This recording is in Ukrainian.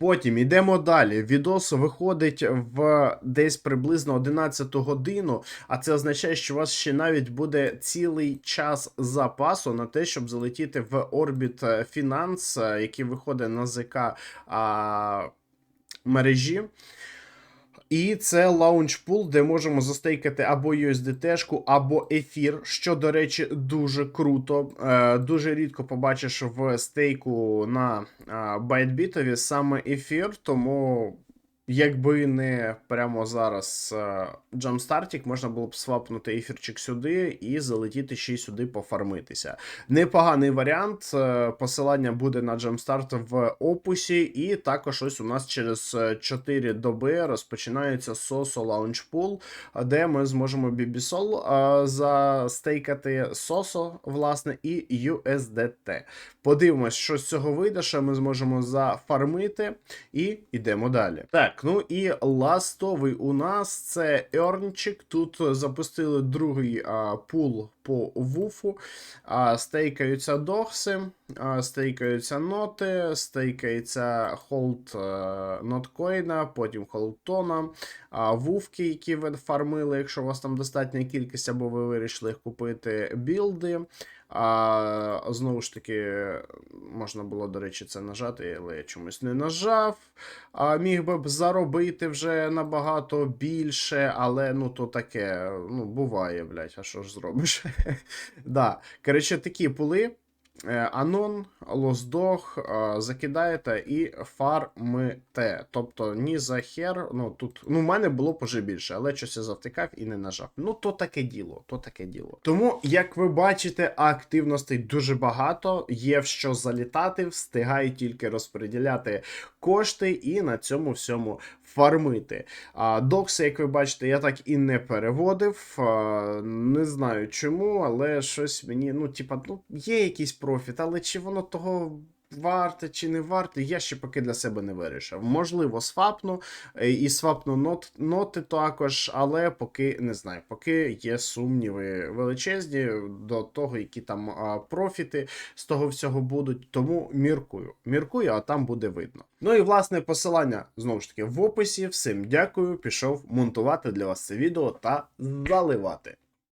Потім йдемо далі. Відос виходить в десь приблизно 11 годину, а це означає, що у вас ще навіть буде цілий час запасу на те, щоб залетіти в орбіт Finance, е, який виходить на ЗК а, мережі. І це лаунчпул, де можемо застейкати або USDT-шку, або ефір, що, до речі, дуже круто. Е, дуже рідко побачиш в стейку на е, ByteBit саме ефір, тому. Якби не прямо зараз е, джамстартік, можна було б свапнути ефірчик сюди і залетіти ще й сюди пофармитися. Непоганий варіант. е, Посилання буде на джамстарт в описі, і також ось у нас через е, 4 доби розпочинається Сосо Launch де ми зможемо е, застейкати Сосо, власне, і USDT. Подивимось, що з цього вийде, що ми зможемо зафармити, і йдемо далі. Так, ну і ластовий у нас це Ернчик. Тут запустили другий а, пул по вуфу. А, стейкаються докси, а, стейкаються ноти, стейкається холд е, ноткоїна, потім холдтона, а, вувки, які ви фармили, якщо у вас там достатня кількість, або ви вирішили їх купити, білди. А, знову ж таки, можна було, до речі, це нажати, але я чомусь не нажав. А, міг би б заробити вже набагато більше, але ну то таке, ну, буває, блядь, а що ж зробиш? да. Коротше, такі пули. Е, Анон, лосдог, е, закидаєте і фармите. Тобто ні за хер, ну тут, ну, в мене було уже більше, але щось я завтикав і не нажав. Ну, то таке діло, то таке діло. Тому, як ви бачите, активностей дуже багато, є в що залітати, встигаю тільки розподіляти кошти і на цьому всьому фармити. А, докси, як ви бачите, я так і не переводив. А, не знаю чому, але щось мені, ну, типа, ну, є якийсь профіт, але чи воно того. Варте чи не варте, я ще поки для себе не вирішив. Можливо, свапну е, і свапну нот, ноти також, але поки не знаю, поки є сумніви величезні до того, які там профіти з того всього будуть. Тому міркую. Міркую, а там буде видно. Ну і власне посилання знову ж таки в описі. Всім дякую. Пішов монтувати для вас це відео та заливати.